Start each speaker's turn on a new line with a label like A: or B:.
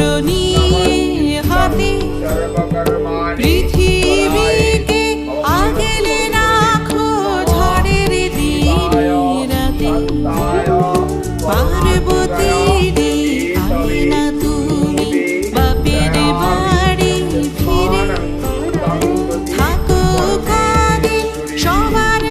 A: চরণী হাতে।